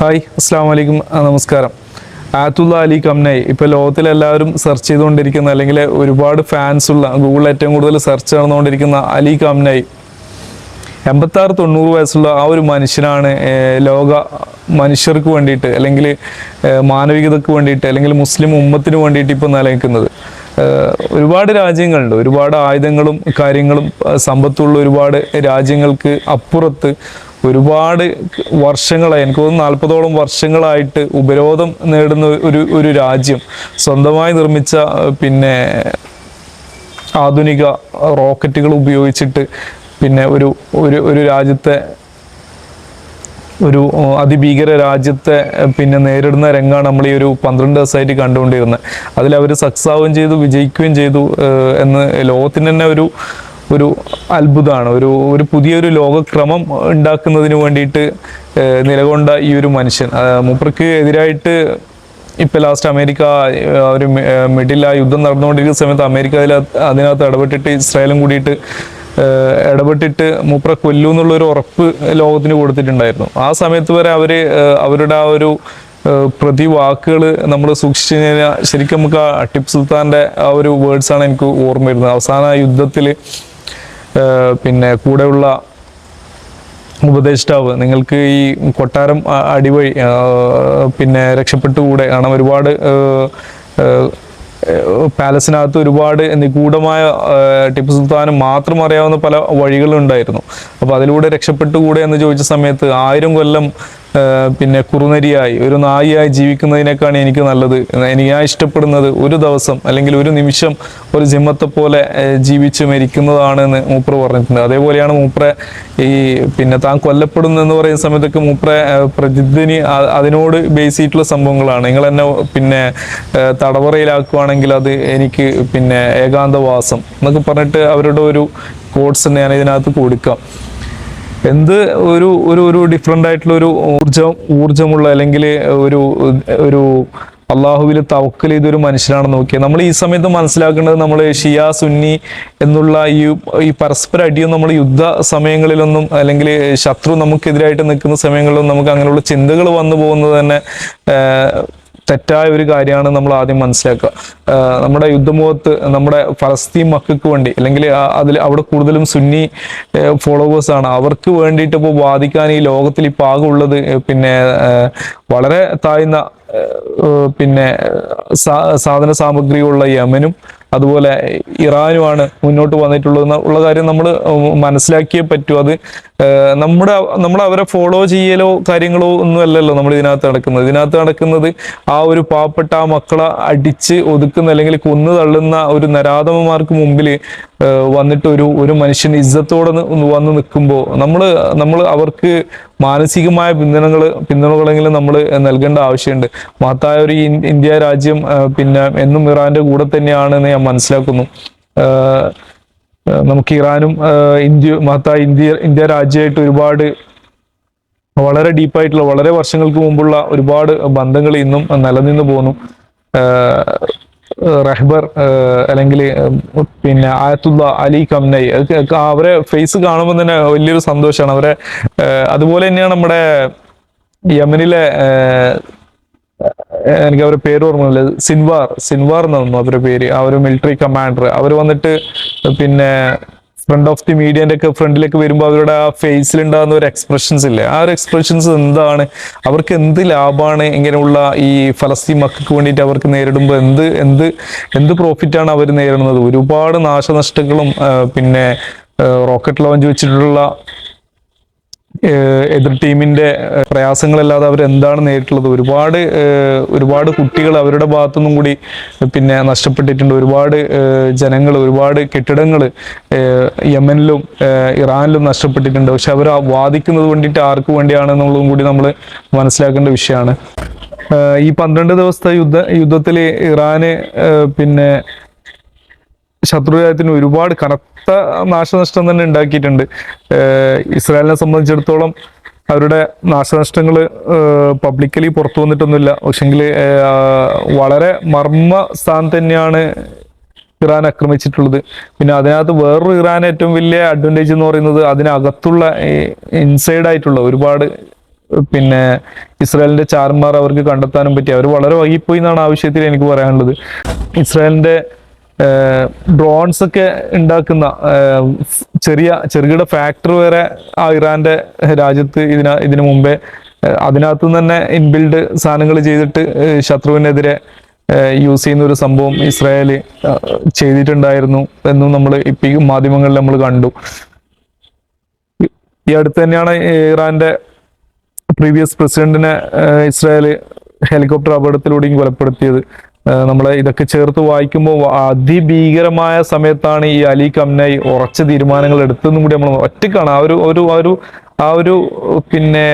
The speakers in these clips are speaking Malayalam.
ഹായ് അസ്സാം വലൈക്കും നമസ്കാരം. ആത്തുള്ള അലി കംനൈ. ഇപ്പോൾ ലോകത്തിലെല്ലാവരും സെർച്ച് ചെയ്തുകൊണ്ടിരിക്കുന്ന അല്ലെങ്കിൽ ഒരുപാട് ഫാൻസ് ഉള്ള ഗൂഗിളിൽ ഏറ്റവും കൂടുതൽ സെർച്ച് നടന്നുകൊണ്ടിരിക്കുന്ന അലി കംനൈ. എൺപത്താറ് തൊണ്ണൂറ് വയസ്സുള്ള ആ ഒരു മനുഷ്യനാണ് ലോക മനുഷ്യർക്ക് വേണ്ടിയിട്ട് അല്ലെങ്കിൽ മാനവികതക്ക് വേണ്ടിയിട്ട് അല്ലെങ്കിൽ മുസ്ലിം ഉമ്മത്തിന് വേണ്ടിയിട്ട് ഇപ്പോൾ നിലനിൽക്കുന്നത്. ഒരുപാട് രാജ്യങ്ങളുണ്ട്. ഒരുപാട് ആയുധങ്ങളും കാര്യങ്ങളും സമ്പത്തുള്ള ഒരുപാട് രാജ്യങ്ങൾക്ക് അപ്പുറത്ത് ഒരുപാട് വർഷങ്ങളായി എനിക്ക് തോന്നുന്നു നാൽപ്പതോളം വർഷങ്ങളായിട്ട് ഉപരോധം നേടുന്ന ഒരു ഒരു രാജ്യം. സ്വന്തമായി നിർമ്മിച്ച പിന്നെ ആധുനിക റോക്കറ്റുകൾ ഉപയോഗിച്ചിട്ട് പിന്നെ ഒരു ഒരു ഒരു രാജ്യത്തെ ഒരു അതിഭീകര രാജ്യത്തെ പിന്നെ നേരിടുന്ന രംഗമാണ് നമ്മൾ ഈ ഒരു പന്ത്രണ്ട് ദിവസമായിട്ട് കണ്ടുകൊണ്ടിരുന്നത്. അതിൽ അവർ സക്സസ് ആവുകയും ചെയ്തു വിജയിക്കുകയും ചെയ്തു എന്ന് ലോകത്തിന് തന്നെ ഒരു ഒരു അത്ഭുതമാണ് ഒരു ഒരു പുതിയൊരു ലോകക്രമം ഉണ്ടാക്കുന്നതിന് വേണ്ടിയിട്ട് നിലകൊണ്ട ഈ ഒരു മനുഷ്യൻ. മൂപ്പർക്ക് എതിരായിട്ട് ഇപ്പൊ ലാസ്റ്റ് അമേരിക്ക ഒരു മിഡിൽ ആ യുദ്ധം നടന്നുകൊണ്ടിരിക്കുന്ന സമയത്ത് അമേരിക്ക അതിൽ അതിനകത്ത് ഇടപെട്ടിട്ട് ഇസ്രായേലും കൂടിയിട്ട് ഇടപെട്ടിട്ട് മൂപ്പറെ കൊല്ലൂ എന്നുള്ള ഒരു ഉറപ്പ് ലോകത്തിന് കൊടുത്തിട്ടുണ്ടായിരുന്നു. ആ സമയത്ത് വരെ അവർ അവരുടെ ആ ഒരു പ്രതി വാക്കുകൾ നമ്മൾ സൂക്ഷിച്ചു കഴിഞ്ഞാൽ ശരിക്കും നമുക്ക് ആ ടിപ്പ് സുൽത്താന്റെ ആ ഒരു വേർഡ്സ് ആണ് എനിക്ക് ഓർമ്മ വരുന്നത്. അവസാന യുദ്ധത്തിൽ പിന്നെ കൂടെയുള്ള ഉപദേഷ്ടാവ് നിങ്ങൾക്ക് ഈ കൊട്ടാരം അടിവഴി പിന്നെ രക്ഷപ്പെട്ടുകൂടെ കാരണം ഒരുപാട് പാലസിനകത്ത് ഒരുപാട് നിഗൂഢമായ ടിപ്പു സുൽത്താന് മാത്രം അറിയാവുന്ന പല വഴികളുണ്ടായിരുന്നു. അപ്പോൾ അതിലൂടെ രക്ഷപ്പെട്ടുകൂടെ എന്ന് ചോദിച്ച സമയത്ത് ആയിരം കൊല്ലം പിന്നെ കുറുനരിയായി ഒരു നായിയായി ജീവിക്കുന്നതിനേക്കാണ് എനിക്ക് നല്ലത്. എനിക്ക് ഞാൻ ഇഷ്ടപ്പെടുന്നത് ഒരു ദിവസം അല്ലെങ്കിൽ ഒരു നിമിഷം ഒരു ജിമ്മത്തെ പോലെ ജീവിച്ച് മരിക്കുന്നതാണെന്ന് മൂപ്ര പറഞ്ഞിട്ടുണ്ട്. അതേപോലെയാണ് മൂപ്പറെ ഈ പിന്നെ താൻ കൊല്ലപ്പെടുന്നു എന്ന് പറയുന്ന സമയത്തൊക്കെ മൂപ്പറെ പ്രതിദിനി അതിനോട് ബേസ് ചെയ്തിട്ടുള്ള സംഭവങ്ങളാണ്. നിങ്ങൾ എന്നെ പിന്നെ തടവറയിലാക്കുവാണെങ്കിൽ അത് എനിക്ക് പിന്നെ ഏകാന്തവാസം എന്നൊക്കെ പറഞ്ഞിട്ട് അവരുടെ ഒരു കോഡ്സ് ഞാൻ ഇതിനകത്ത് കൊടുക്കാം. എന്ത് ഒരു ഒരു ഒരു ഡിഫറെന്റ് ആയിട്ടുള്ള ഒരു ഊർജം ഊർജമുള്ള അല്ലെങ്കിൽ ഒരു ഒരു അള്ളാഹുവിൽ തവക്കൽ ചെയ്തൊരു മനുഷ്യനാണെന്ന് നോക്കിയത് നമ്മൾ ഈ സമയത്ത് മനസ്സിലാക്കേണ്ടത് നമ്മൾ ഷിയ സുന്നി എന്നുള്ള ഈ ഈ പരസ്പര അടിയും നമ്മൾ യുദ്ധ സമയങ്ങളിലൊന്നും അല്ലെങ്കിൽ ശത്രു നമുക്കെതിരായിട്ട് നിൽക്കുന്ന സമയങ്ങളിലൊന്നും നമുക്ക് അങ്ങനെയുള്ള ചിന്തകൾ വന്നു പോകുന്നത് തന്നെ തെറ്റായ ഒരു കാര്യമാണ് നമ്മൾ ആദ്യം മനസ്സിലാക്കുക. നമ്മുടെ യുദ്ധമുഖത്ത് നമ്മുടെ ഫലസ്തീൻ മക്കൾക്ക് വേണ്ടി അല്ലെങ്കിൽ അതിൽ അവിടെ കൂടുതലും സുന്നി ഫോളോവേഴ്സ് ആണ്. അവർക്ക് വേണ്ടിയിട്ട് ഇപ്പോൾ വാദിക്കാൻ ഈ ലോകത്തിൽ ഇപ്പോൾ ആകെ ഉള്ളത് പിന്നെ വളരെ താഴ്ന്ന പിന്നെ സാധന സാമഗ്രികളുള്ള യമനും അതുപോലെ ഇറാനുമാണ് മുന്നോട്ട് വന്നിട്ടുള്ളത് ഉള്ള കാര്യം നമ്മൾ മനസ്സിലാക്കിയേ പറ്റൂ. അത് നമ്മുടെ നമ്മൾ അവരെ ഫോളോ ചെയ്യലോ കാര്യങ്ങളോ ഒന്നും അല്ലല്ലോ നമ്മൾ ഇതിനകത്ത് നടക്കുന്നത്. ഇതിനകത്ത് നടക്കുന്നത് ആ ഒരു പാവപ്പെട്ട ആ മക്കളെ അടിച്ച് ഒതുക്കുന്ന അല്ലെങ്കിൽ കൊന്നു തള്ളുന്ന ഒരു നരാധമന്മാർക്ക് മുമ്പിൽ വന്നിട്ട് ഒരു ഒരു മനുഷ്യൻ ഇജ്ജത്തോടെ വന്ന് നിൽക്കുമ്പോൾ നമ്മൾ നമ്മൾ അവർക്ക് മാനസികമായ പിന്തുണകൾ പിന്തുണകളെങ്കിലും നമ്മൾ നൽകേണ്ട ആവശ്യമുണ്ട്. മഹത്തായ ഒരു ഇന്ത്യ രാജ്യം പിന്നെ എന്നും ഇറാന്റെ കൂടെ തന്നെയാണെന്ന് ഞാൻ മനസ്സിലാക്കുന്നു. നമുക്ക് ഇറാനും ഇന്ത്യ മഹത്തായ ഇന്ത്യ ഇന്ത്യ രാജ്യമായിട്ട് ഒരുപാട് വളരെ ഡീപ്പായിട്ടുള്ള വളരെ വർഷങ്ങൾക്ക് മുമ്പുള്ള ഒരുപാട് ബന്ധങ്ങൾ ഇന്നും നിലനിന്ന് പോകുന്നു. റഹ്ബർ അല്ലെങ്കിൽ പിന്നെ ആയത്തുള്ള അലി കംനൈ അവരെ ഫേസ് കാണുമ്പോൾ തന്നെ വലിയൊരു സന്തോഷമാണ് അവരെ അതുപോലെ തന്നെയാണ് നമ്മുടെ യമനിലെ എനിക്ക് അവരുടെ പേര് ഓർമ്മയില്ല. സിൻവാർ സിൻവാർ എന്നായിരുന്നു അവരുടെ പേര്. ആ ഒരു മിലിറ്ററി കമാൻഡർ അവർ വന്നിട്ട് പിന്നെ ഫ്രണ്ട് ഓഫ് ദി മീഡിയന്റെ ഒക്കെ ഫ്രണ്ടിലേക്ക് വരുമ്പോൾ അവരുടെ ആ ഫേസിൽ ഉണ്ടാകുന്ന ഒരു എക്സ്പ്രഷൻസ് ഇല്ലേ? ആ ഒരു എക്സ്പ്രഷൻസ് എന്താണ്? അവർക്ക് എന്ത് ലാഭമാണ് ഇങ്ങനെയുള്ള ഈ ഫലസ്തീൻ മക്കൾക്ക് വേണ്ടിയിട്ട് അവർക്ക് നേരിടുമ്പോൾ എന്ത് എന്ത് എന്ത് പ്രോഫിറ്റാണ് അവർ നേരിടുന്നത്? ഒരുപാട് നാശനഷ്ടങ്ങളും പിന്നെ റോക്കറ്റ് ലോഞ്ച് വെച്ചിട്ടുള്ള എതിർ ടീമിന്റെ പ്രയാസങ്ങളല്ലാതെ അവർ എന്താണ് നേരിട്ടുള്ളത്? ഒരുപാട് ഒരുപാട് കുട്ടികൾ അവരുടെ ഭാഗത്തുനിന്നും കൂടി പിന്നെ നഷ്ടപ്പെട്ടിട്ടുണ്ട്. ഒരുപാട് ജനങ്ങൾ ഒരുപാട് കെട്ടിടങ്ങൾ യമനിലും ഇറാനിലും നഷ്ടപ്പെട്ടിട്ടുണ്ട്. പക്ഷെ അവർ വാദിക്കുന്നത് വേണ്ടിയിട്ട് ആർക്ക് വേണ്ടിയാണെന്നുള്ളതും കൂടി നമ്മൾ മനസ്സിലാക്കേണ്ട വിഷയമാണ്. ഈ പന്ത്രണ്ട് ദിവസത്തെ യുദ്ധ യുദ്ധത്തിൽ ഇറാന് പിന്നെ ശത്രുരാജ്യത്തിന് ഒരുപാട് കനത്ത നാശനഷ്ടം തന്നെ ഉണ്ടാക്കിയിട്ടുണ്ട്. ഇസ്രായേലിനെ സംബന്ധിച്ചിടത്തോളം അവരുടെ നാശനഷ്ടങ്ങൾ പബ്ലിക്കലി പുറത്തു വന്നിട്ടൊന്നുമില്ല. പക്ഷെങ്കിൽ വളരെ മർമ്മ സ്ഥാനം തന്നെയാണ് ഇറാൻ ആക്രമിച്ചിട്ടുള്ളത്. പിന്നെ അതിനകത്ത് വേറൊരു ഇറാൻ ഏറ്റവും വലിയ അഡ്വാന്റേജ് എന്ന് പറയുന്നത് അതിനകത്തുള്ള ഇൻസൈഡ് ആയിട്ടുള്ള ഒരുപാട് പിന്നെ ഇസ്രായേലിന്റെ ചാർമാർ അവർക്ക് കണ്ടെത്താനും പറ്റി. അവർ വളരെ വൈകിപ്പോയി എന്നാണ് ആ വിഷയത്തിൽ എനിക്ക് പറയാനുള്ളത്. ഇസ്രായേലിന്റെ ഡ്രോൺസ് ഒക്കെ ഉണ്ടാക്കുന്ന ചെറിയ ചെറുകിട ഫാക്ടറി വരെ ആ ഇറാന്റെ രാജ്യത്ത് ഇതിന ഇതിനു മുമ്പേ അതിനകത്തു തന്നെ ഇൻബിൽഡ് സാധനങ്ങൾ ചെയ്തിട്ട് ശത്രുവിനെതിരെ യൂസ് ചെയ്യുന്ന ഒരു സംഭവം ഇസ്രായേൽ ചെയ്തിട്ടുണ്ടായിരുന്നു എന്നും നമ്മൾ ഇപ്പം ഈ മാധ്യമങ്ങളിൽ നമ്മൾ കണ്ടു. ഈ അടുത്ത് തന്നെയാണ് ഇറാന്റെ പ്രീവിയസ് പ്രസിഡന്റിനെ ഇസ്രായേൽ ഹെലികോപ്റ്റർ അപകടത്തിലൂടെയും കൊലപ്പെടുത്തിയത്. ഏഹ്, നമ്മളെ ഇതൊക്കെ ചേർത്ത് വായിക്കുമ്പോൾ അതിഭീകരമായ സമയത്താണ് ഈ അലി കംനൈ ഉറച്ച തീരുമാനങ്ങൾ എടുത്തതെന്നും കൂടി നമ്മൾ ഒറ്റക്കാണ് ആ ഒരു ഒരു ഒരു ആ ഒരു പിന്നെ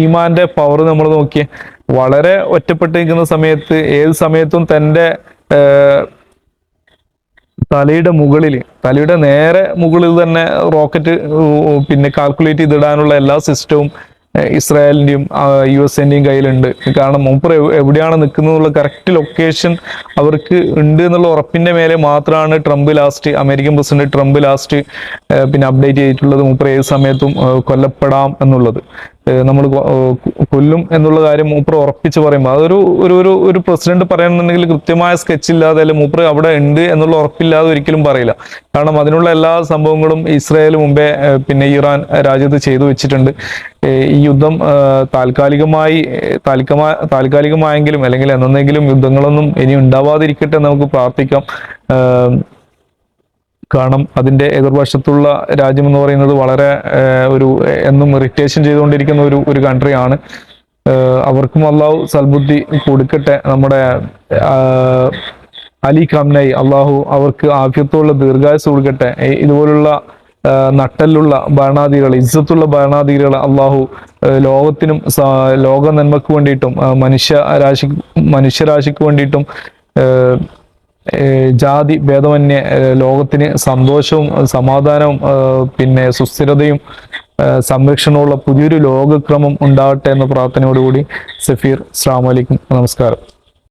ഈമാന്റെ പവർ നമ്മൾ നോക്കിയേ വളരെ ഒറ്റപ്പെട്ടിരിക്കുന്ന സമയത്ത് ഏത് സമയത്തും തന്റെ തലയുടെ മുകളിൽ തലയുടെ നേരെ മുകളിൽ തന്നെ റോക്കറ്റ് പിന്നെ കാൽക്കുലേറ്റ് ചെയ്തിടാനുള്ള എല്ലാ സിസ്റ്റവും ഇസ്രായേലിന്റെയും യു എസ് എന്റെയും കയ്യിലുണ്ട്. കാരണം മൂപ്പർ എവ്- എവിടെയാണ് നിൽക്കുന്നതെന്നുള്ള കറക്റ്റ് ലൊക്കേഷൻ അവർക്ക് ഉണ്ട് എന്നുള്ള ഉറപ്പിന്റെ മേലെ മാത്രമാണ് Trump last American president Trump last പിന്നെ അപ്ഡേറ്റ് ചെയ്തിട്ടുള്ളത് മൂപ്പർ ഏത് സമയത്തും കൊല്ലപ്പെടാം എന്നുള്ളത്. നമ്മൾ കൊല്ലും എന്നുള്ള കാര്യം മൂപ്പർ ഉറപ്പിച്ച് പറയുമ്പോൾ അതൊരു ഒരു ഒരു ഒരു പ്രസിഡന്റ് പറയണമെന്നുണ്ടെങ്കിൽ കൃത്യമായ സ്കെച്ച് ഇല്ലാതെ അല്ലെങ്കിൽ മൂപ്പർ അവിടെ ഉണ്ട് എന്നുള്ള ഉറപ്പില്ലാതെ ഒരിക്കലും പറയില്ല. കാരണം അതിനുള്ള എല്ലാ സംഭവങ്ങളും ഇസ്രായേൽ മുമ്പേ പിന്നെ ഇറാൻ രാജ്യത്ത് ചെയ്തു വെച്ചിട്ടുണ്ട്. ഈ യുദ്ധം താൽക്കാലികമായി താൽക്കമാ താൽക്കാലികമായെങ്കിലും അല്ലെങ്കിൽ എന്നെങ്കിലും യുദ്ധങ്ങളൊന്നും ഇനി ഉണ്ടാവാതിരിക്കട്ടെ നമുക്ക് പ്രാർത്ഥിക്കാം. കാരണം അതിന്റെ എതിർവശത്തുള്ള രാജ്യം എന്ന് പറയുന്നത് വളരെ ഒരു എന്നും ഇറിറ്റേഷൻ ചെയ്തുകൊണ്ടിരിക്കുന്ന ഒരു ഒരു കൺട്രിയാണ് അവർക്കും അള്ളാഹു സൽബുദ്ധി കൊടുക്കട്ടെ. നമ്മുടെ അലി ഖംനൈ അള്ളാഹു അവർക്ക് ആഫ്യത്തുള്ള ദീർഘായുസ് കൊടുക്കട്ടെ. ഇതുപോലുള്ള നട്ടലുള്ള ഭരണാധികൾ ഇജ്ജത്തുള്ള ഭരണാധികൾ അള്ളാഹു ലോകത്തിനും ലോക നന്മക്ക് വേണ്ടിയിട്ടും മനുഷ്യ രാശി മനുഷ്യരാശിക്ക് വേണ്ടിയിട്ടും ജാതി ഭേദമന്യേ ലോകത്തിന് സന്തോഷവും സമാധാനവും പിന്നെ സുസ്ഥിരതയും സംരക്ഷണമുള്ള പുതിയൊരു ലോകക്രമം ഉണ്ടാവട്ടെ എന്ന പ്രാർത്ഥനയോടുകൂടി സഫീർ സ്ലാമലിക്കും നമസ്കാരം.